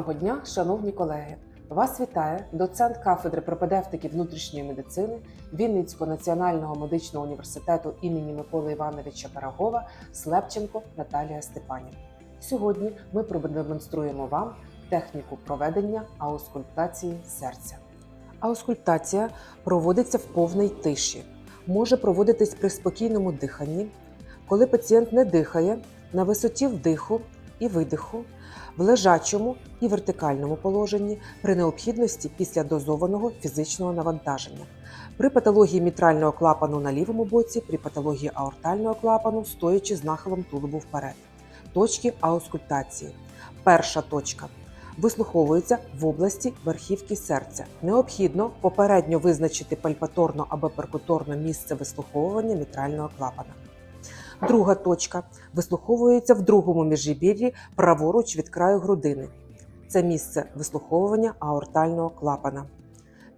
Доброго дня, шановні колеги! Вас вітає доцент кафедри пропедевтики внутрішньої медицини Вінницького національного медичного університету імені Миколи Івановича Пирогова Слепченко Наталія Степанівна. Сьогодні ми продемонструємо вам техніку проведення аускультації серця. Аускультація проводиться в повній тиші, може проводитись при спокійному диханні, коли пацієнт не дихає на висоті вдиху і видиху, в лежачому і вертикальному положенні при необхідності після дозованого фізичного навантаження. При патології мітрального клапану на лівому боці, при патології аортального клапану, стоячи з нахилом тулубу вперед. Точки аускультації. Перша точка вислуховується в області верхівки серця. Необхідно попередньо визначити пальпаторно або перкуторно місце вислуховування мітрального клапана. Друга точка вислуховується в другому міжребір'ї праворуч від краю грудини. Це місце вислуховування аортального клапана.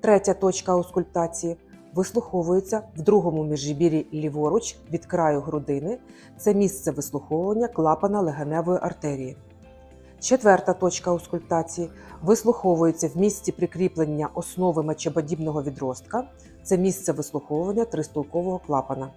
Третя точка аускультації вислуховується в другому міжребір'ї ліворуч від краю грудини. Це місце вислуховування клапана легеневої артерії. Четверта точка аускультації вислуховується в місці прикріплення основи мечеподібного відростка. Це місце вислуховування тристулкового клапана.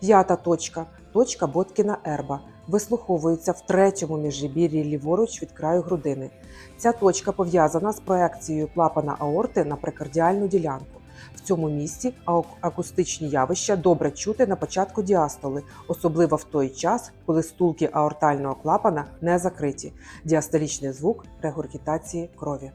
П'ята точка точка Боткіна Ерба вислуховується в третьому міжребір'ї ліворуч від краю грудини. Ця точка пов'язана з проекцією клапана аорти на прекардіальну ділянку. В цьому місці акустичні явища добре чути на початку діастоли, особливо в той час, коли стулки аортального клапана не закриті. Діастолічний звук регургітації крові.